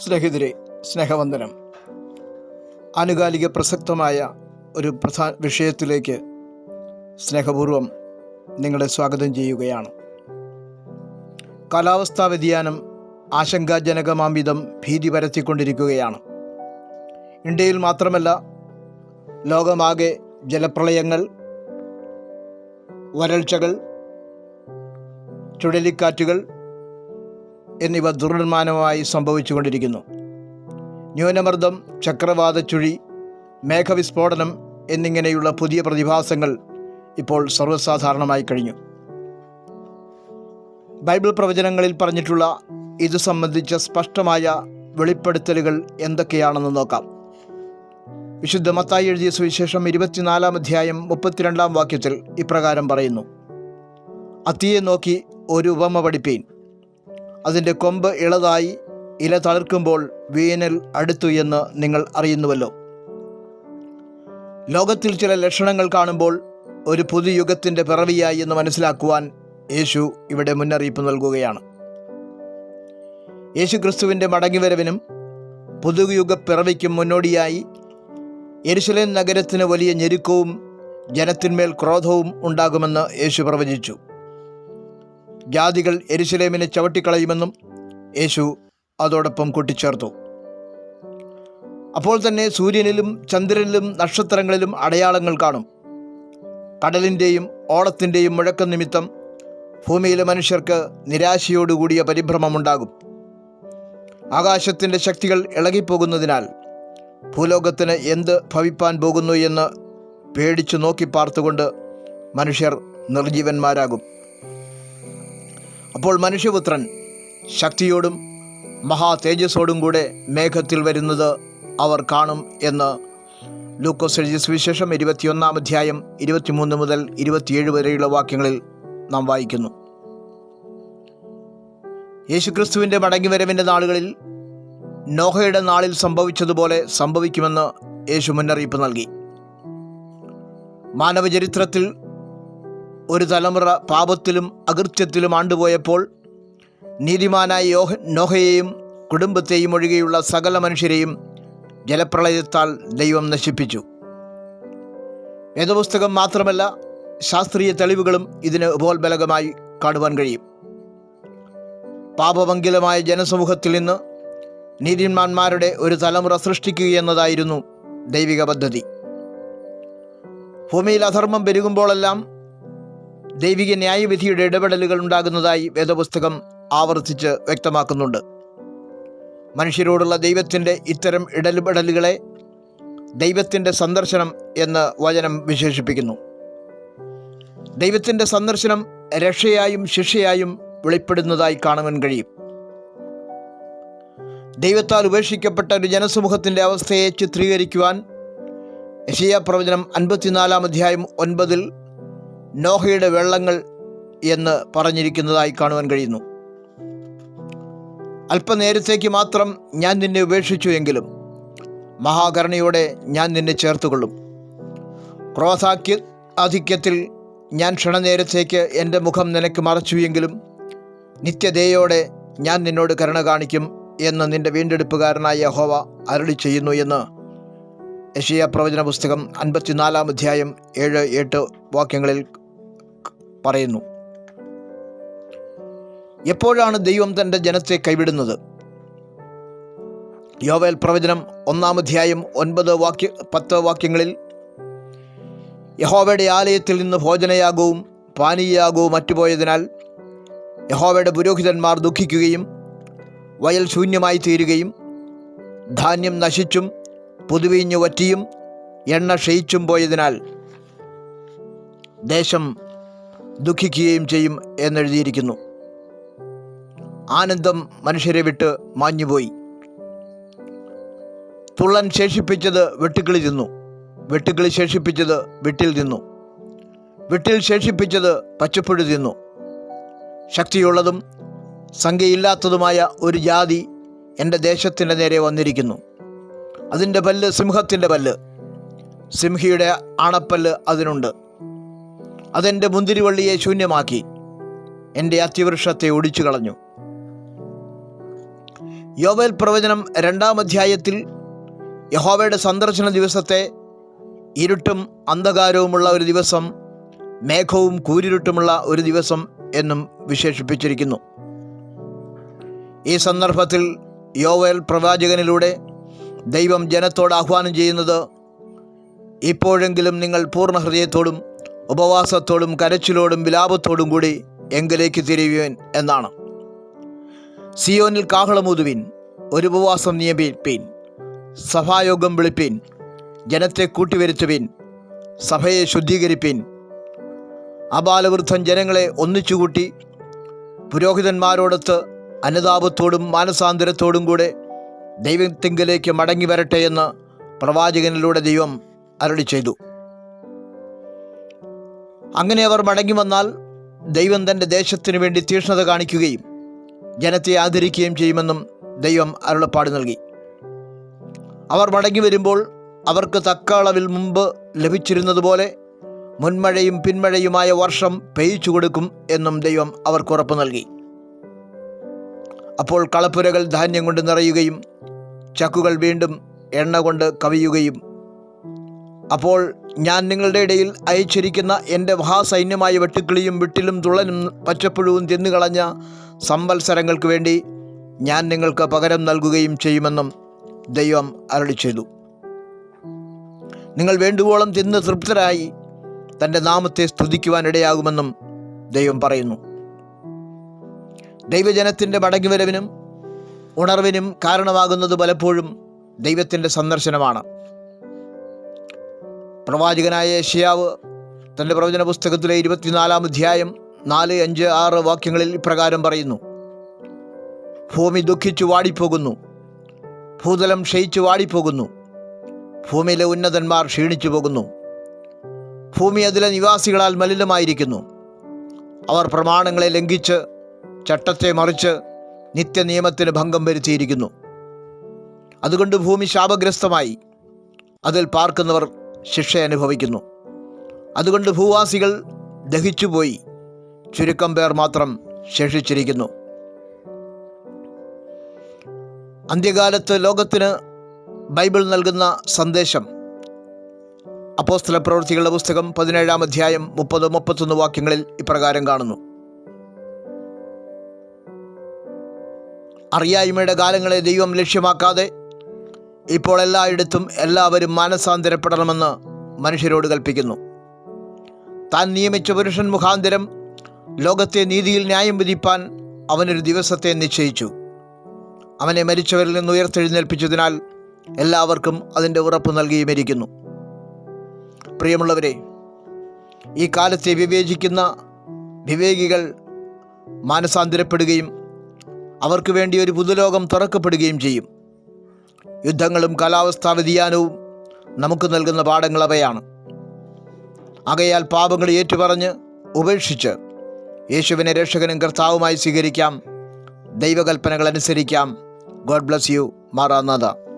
സ്നേഹിതരെ സ്നേഹവന്ദനം. ആനുകാലിക പ്രസക്തമായ ഒരു പ്രധാന വിഷയത്തിലേക്ക് സ്നേഹപൂർവം നിങ്ങളെ സ്വാഗതം ചെയ്യുകയാണ്. കാലാവസ്ഥാ വ്യതിയാനം ആശങ്കാജനകമാം വിധം ഭീതി പരത്തിക്കൊണ്ടിരിക്കുകയാണ്. ഇന്ത്യയിൽ മാത്രമല്ല ലോകമാകെ ജലപ്രളയങ്ങൾ വരൾച്ചകൾ ചുഴലിക്കാറ്റുകൾ എന്നിവ ദുർനിർമ്മാനമായി സംഭവിച്ചുകൊണ്ടിരിക്കുന്നു. ന്യൂനമർദ്ദം ചക്രവാത ചുഴി മേഘവിസ്ഫോടനം എന്നിങ്ങനെയുള്ള പുതിയ പ്രതിഭാസങ്ങൾ ഇപ്പോൾ സർവസാധാരണമായി കഴിഞ്ഞു. ബൈബിൾ പ്രവചനങ്ങളിൽ പറഞ്ഞിട്ടുള്ള ഇത് സംബന്ധിച്ച സ്പഷ്ടമായ വെളിപ്പെടുത്തലുകൾ എന്തൊക്കെയാണെന്ന് നോക്കാം. വിശുദ്ധ മത്തായി എഴുതിയ സുവിശേഷം ഇരുപത്തിനാലാം അധ്യായം മുപ്പത്തിരണ്ടാം വാക്യത്തിൽ ഇപ്രകാരം പറയുന്നു. അത്തിയെ നോക്കി ഒരു ഉപമ പഠിപ്പീൻ. അതിന്റെ കൊമ്പ് ഇളതായി ഇല തളിർക്കുമ്പോൾ വേനൽ അടുത്തു എന്ന് നിങ്ങൾ അറിയുന്നുവല്ലോ. ലോകത്തിൽ ചില ലക്ഷണങ്ങൾ കാണുമ്പോൾ ഒരു പുതുയുഗത്തിന്റെ പിറവിയായി എന്ന് മനസ്സിലാക്കുവാൻ യേശു ഇവിടെ മുന്നറിയിപ്പ് നൽകുകയാണ്. യേശു ക്രിസ്തുവിന്റെ മടങ്ങിവരവിനും പുതുയുഗ പിറവിക്കും മുന്നോടിയായി എരുശലേം നഗരത്തിന് വലിയ ഞെരുക്കവും ജനത്തിന്മേൽ ക്രോധവും ഉണ്ടാകുമെന്ന് യേശു പ്രവചിച്ചു. ജാതികൾ എരുസലേമിനെ ചവിട്ടിക്കളയുമെന്നും യേശു അതോടൊപ്പം കൂട്ടിച്ചേർത്തു. അപ്പോൾ തന്നെ സൂര്യനിലും ചന്ദ്രനിലും നക്ഷത്രങ്ങളിലും അടയാളങ്ങൾ കാണും. കടലിന്റെയും ഓളത്തിന്റെയും മുഴക്കം നിമിത്തം ഭൂമിയിലെ മനുഷ്യർക്ക് നിരാശയോടുകൂടിയ പരിഭ്രമമുണ്ടാകും. ആകാശത്തിന്റെ ശക്തികൾ ഇളകിപ്പോകുന്നതിനാൽ ഭൂലോകത്തിന് എന്ത് ഭവിപ്പാൻ പോകുന്നു എന്ന് പേടിച്ചു നോക്കി പാർത്തുകൊണ്ട് മനുഷ്യർ നിർജീവന്മാരാകും അപ്പോൾ മനുഷ്യപുത്രൻ ശക്തിയോടും മഹാ തേജസ്സോടും കൂടെ മേഘത്തിൽ വരുന്നത് അവർ കാണും എന്ന് ലൂക്കോസ് എഴുതിയ സുവിശേഷം ഇരുപത്തിയൊന്നാം അധ്യായം ഇരുപത്തിമൂന്ന് മുതൽ ഇരുപത്തിയേഴ് വരെയുള്ള വാക്യങ്ങളിൽ നാം വായിക്കുന്നു. യേശുക്രിസ്തുവിന്റെ മടങ്ങിവരവിന്റെ നാളുകളിൽ നോഹയുടെ നാളിൽ സംഭവിച്ചതുപോലെ സംഭവിക്കുമെന്ന് യേശു മുന്നറിയിപ്പ് നൽകി. മാനവചരിത്രത്തിൽ ഒരു തലമുറ പാപത്തിലും അകൃത്യത്തിലും ആണ്ടുപോയപ്പോൾ നീതിമാനായ യോഹ നോഹയെയും കുടുംബത്തെയും ഒഴികെയുള്ള സകല മനുഷ്യരെയും ജലപ്രളയത്താൽ ദൈവം നശിപ്പിച്ചു. വേദപുസ്തകം മാത്രമല്ല ശാസ്ത്രീയ തെളിവുകളും ഇതിന് ഉപോത്ബലകമായി കാണുവാൻ കഴിയും. പാപമംഗിലമായ ജനസമൂഹത്തിൽ നിന്ന് നീതിന്മാന്മാരുടെ ഒരു തലമുറ സൃഷ്ടിക്കുക എന്നതായിരുന്നു ദൈവിക പദ്ധതി. ഭൂമിയിൽ അധർമ്മം പെരുകുമ്പോഴെല്ലാം ദൈവിക ന്യായവിധിയുടെ ഇടപെടലുകൾ ഉണ്ടാകുന്നതായി വേദപുസ്തകം ആവർത്തിച്ച് വ്യക്തമാക്കുന്നുണ്ട്. മനുഷ്യരോടുള്ള ദൈവത്തിന്റെ ഇത്തരം ഇടപെടലുകളെ ദൈവത്തിന്റെ സന്ദർശനം എന്ന് വചനം വിശേഷിപ്പിക്കുന്നു. ദൈവത്തിന്റെ സന്ദർശനം രക്ഷയായും ശിക്ഷയായും വെളിപ്പെടുന്നതായി കാണുവാൻ കഴിയും. ദൈവത്താൽ ഉപേക്ഷിക്കപ്പെട്ട ഒരു ജനസമൂഹത്തിന്റെ അവസ്ഥയെ ചിത്രീകരിക്കുവാൻ യശയ പ്രവചനം അൻപത്തിനാലാം അധ്യായം ഒൻപതിൽ നോഹയുടെ വെള്ളങ്ങൾ എന്ന് പറഞ്ഞിരിക്കുന്നതായി കാണുവാൻ കഴിയുന്നു. അല്പനേരത്തേക്ക് മാത്രം ഞാൻ നിന്നെ ഉപേക്ഷിച്ചു എങ്കിലും മഹാകരുണയോടെ ഞാൻ നിന്നെ ചേർത്തുകൊള്ളും. ക്രോധാക്യ ആധിക്യത്തിൽ ഞാൻ ക്ഷണനേരത്തേക്ക് എന്റെ മുഖം നിനക്ക് മറച്ചു എങ്കിലും നിത്യതയോടെ ഞാൻ നിന്നോട് കരുണ കാണിക്കും എന്ന് നിന്റെ വീണ്ടെടുപ്പുകാരനായ യഹോവ അരുളി ചെയ്യുന്നു എന്ന് യഷിയ പ്രവചന പുസ്തകം അൻപത്തിനാലാം അധ്യായം ഏഴ് എട്ട് വാക്യങ്ങളിൽ പറയുന്നു. എപ്പോഴാണ് ദൈവം തന്റെ ജനത്തെ കൈവിടുന്നത്? യോവേൽ പ്രവചനം ഒന്നാം അധ്യായം ഒൻപത് വാക്യ പത്ത് വാക്യങ്ങളിൽ യഹോവയുടെ ആലയത്തിൽ നിന്ന് ഭോജനയാകവും പാനീയാകവും മറ്റുപോയതിനാൽ യഹോവയുടെ പുരോഹിതന്മാർ ദുഃഖിക്കുകയും വയൽ ശൂന്യമായി തീരുകയും ധാന്യം നശിച്ചും പുതുവീഞ്ഞു വറ്റിയും എണ്ണ ക്ഷയിച്ചും പോയതിനാൽ ദേശം ദുഃഖിക്കുകയും ചെയ്യും എന്നെഴുതിയിരിക്കുന്നു. ആനന്ദം മനുഷ്യരെ വിട്ട് മാഞ്ഞുപോയി. തുള്ളൻ ശേഷിപ്പിച്ചത് വെട്ടുക്കിളി തിന്നു. വെട്ടുക്കിളി ശേഷിപ്പിച്ചത് വിട്ടിൽ തിന്നു. വിട്ടിൽ ശേഷിപ്പിച്ചത് പച്ചപ്പുഴു തിന്നു. ശക്തിയുള്ളതും സംഖ്യയില്ലാത്തതുമായ ഒരു ജാതി എന്റെ ദേശത്തിന്റെ നേരെ വന്നിരിക്കുന്നു. അതിന്റെ പല്ല് സിംഹത്തിന്റെ പല്ല്. സിംഹിയുടെ അണപ്പല്ല് അതിനുണ്ട്. അതെന്റെ മുന്തിരിവള്ളിയെ ശൂന്യമാക്കി. എന്റെ അത്യവൃക്ഷത്തെ ഒടിച്ചു കളഞ്ഞു യോവേൽ പ്രവചനം രണ്ടാം അധ്യായത്തിൽ യഹോവയുടെ സന്ദർശന ദിവസത്തെ ഇരുട്ടും അന്ധകാരവുമുള്ള ഒരു ദിവസം മേഘവും കൂരിരുട്ടുമുള്ള ഒരു ദിവസം എന്നും വിശേഷിപ്പിച്ചിരിക്കുന്നു. ഈ സന്ദർഭത്തിൽ യോവേൽ പ്രവാചകനിലൂടെ ദൈവം ജനത്തോട് ആഹ്വാനം ചെയ്യുന്നത് ഇപ്പോഴെങ്കിലും നിങ്ങൾ പൂർണ ഹൃദയത്തോടും ഉപവാസത്തോടും കരച്ചിലോടും വിലാപത്തോടും കൂടി എങ്കിലേക്ക് തിരിയുവൻ എന്നാണ്. സിയോനിൽ കാഹളമൂതുവിൻ ഒരു ഉപവാസം നിയമിപ്പീൻ സഭായോഗം വിളിപ്പീൻ ജനത്തെ കൂട്ടിവരുത്തുവിൻ സഭയെ ശുദ്ധീകരിപ്പീൻ. അബാലവൃദ്ധൻ ജനങ്ങളെ ഒന്നിച്ചുകൂട്ടി പുരോഹിതന്മാരോടൊത്ത് അനുതാപത്തോടും മാനസാന്തരത്തോടും കൂടെ ദൈവത്തിങ്കിലേക്ക് മടങ്ങി വരട്ടെ എന്ന് പ്രവാചകനിലൂടെ ദൈവം അരളി ചെയ്തു അങ്ങനെ അവർ മടങ്ങി വന്നാൽ ദൈവം തന്റെ ദേശത്തിനു വേണ്ടി തീക്ഷ്ണത കാണിക്കുകയും ജനത്തെ ആദരിക്കുകയും ചെയ്യുമെന്നും ദൈവം അരുളപ്പാട് നൽകി. അവർ മടങ്ങി വരുമ്പോൾ അവർക്ക് തക്കാളവിൽ മുമ്പ് ലഭിച്ചിരുന്നതുപോലെ മുൻമഴയും പിന്മഴയുമായ വർഷം പെയ്ച്ചു കൊടുക്കും എന്നും ദൈവം അവർക്ക് ഉറപ്പ് നൽകി. അപ്പോൾ കളപ്പുരകൾ ധാന്യം കൊണ്ട് നിറയുകയും ചക്കുകൾ വീണ്ടും എണ്ണ കൊണ്ട് കവിയുകയും അപ്പോൾ ഞാൻ നിങ്ങളുടെ ഇടയിൽ അയച്ചിരിക്കുന്ന എന്റെ മഹാസൈന്യമായ വെട്ടുക്കിളിയും വിട്ടിലും തുള്ളനും പച്ചപ്പുഴുവും തിന്നുകളഞ്ഞ സംവത്സരങ്ങൾക്ക് വേണ്ടി ഞാൻ നിങ്ങൾക്ക് പകരം നൽകുകയും ചെയ്യുമെന്നും ദൈവം അരളി ചെയ്തു. നിങ്ങൾ വേണ്ടുവോളം തിന്ന് തൃപ്തരായി തന്റെ നാമത്തെ സ്തുതിക്കുവാനിടയാകുമെന്നും ദൈവം പറയുന്നു. ദൈവജനത്തിന്റെ മടങ്ങിവരവിനും ഉണർവിനും കാരണമാകുന്നത് പലപ്പോഴും ദൈവത്തിന്റെ സന്ദർശനമാണ്. പ്രവാചകനായ ഏഷ്യാവ് തന്റെ പ്രവചന പുസ്തകത്തിലെ ഇരുപത്തിനാലാം അധ്യായം നാല് അഞ്ച് ആറ് വാക്യങ്ങളിൽ ഇപ്രകാരം പറയുന്നു. ഭൂമി ദുഃഖിച്ചു വാടിപ്പോകുന്നു. ഭൂതലം ക്ഷയിച്ചു വാടിപ്പോകുന്നു. ഭൂമിയിലെ ഉന്നതന്മാർ ക്ഷീണിച്ചു പോകുന്നു. ഭൂമി അതിലെ നിവാസികളാൽ മലിനമായിരിക്കുന്നു. അവർ പ്രമാണങ്ങളെ ലംഘിച്ച് ചട്ടത്തെ മറിച്ച് നിത്യനിയമത്തിന് ഭംഗം വരുത്തിയിരിക്കുന്നു. അതുകൊണ്ട് ഭൂമി ശാപഗ്രസ്തമായി. അതിൽ പാർക്കുന്നവർ ശിക്ഷ അനുഭവിക്കുന്നു. അതുകൊണ്ട് ഭൂവാസികൾ ദഹിച്ചുപോയി. ചുരുക്കം പേർ മാത്രം ശേഷിച്ചിരിക്കുന്നു. അന്ത്യകാലത്ത് ലോകത്തിന് ബൈബിൾ നൽകുന്ന സന്ദേശം. അപ്പോസ്തല പ്രവൃത്തികളുടെ പുസ്തകം പതിനേഴാം അധ്യായം മുപ്പത് മുപ്പത്തൊന്ന് വാക്യങ്ങളിൽ ഇപ്രകാരം കാണുന്നു. അറിയായ്മയുടെ കാലങ്ങളെ ദൈവം ലക്ഷ്യമാക്കാതെ ഇപ്പോൾ എല്ലായിടത്തും എല്ലാവരും മാനസാന്തരപ്പെടണമെന്ന് മനുഷ്യരോട് കൽപ്പിക്കുന്നു. താൻ നിയമിച്ച പുരുഷൻ മുഖാന്തരം ലോകത്തെ നീതിയിൽ ന്യായം വിധിപ്പാൻ അവനൊരു ദിവസത്തെ നിശ്ചയിച്ചു. അവനെ മരിച്ചവരിൽ നിന്ന് ഉയർത്തെഴുന്നേൽപ്പിച്ചതിനാൽ എല്ലാവർക്കും അതിന്റെ ഉറപ്പ് നൽകിയുമിരിക്കുന്നു. പ്രിയമുള്ളവരെ ഈ കാലത്തെ വിവേചിക്കുന്ന വിവേകികൾ മാനസാന്തരപ്പെടുകയും അവർക്ക് വേണ്ടി ഒരു പുതുലോകം തുറക്കപ്പെടുകയും ചെയ്യും. യുദ്ധങ്ങളും കാലാവസ്ഥാ വ്യതിയാനവും നമുക്ക് നൽകുന്ന പാഠങ്ങൾ അവയാണ്. ആകയാൽ പാപങ്ങൾ ഏറ്റുപറഞ്ഞ് ഉപേക്ഷിച്ച് യേശുവിനെ രക്ഷകനും കർത്താവുമായി സ്വീകരിക്കാം. ദൈവകൽപ്പനകൾ അനുസരിക്കാം. God bless you Maranatha.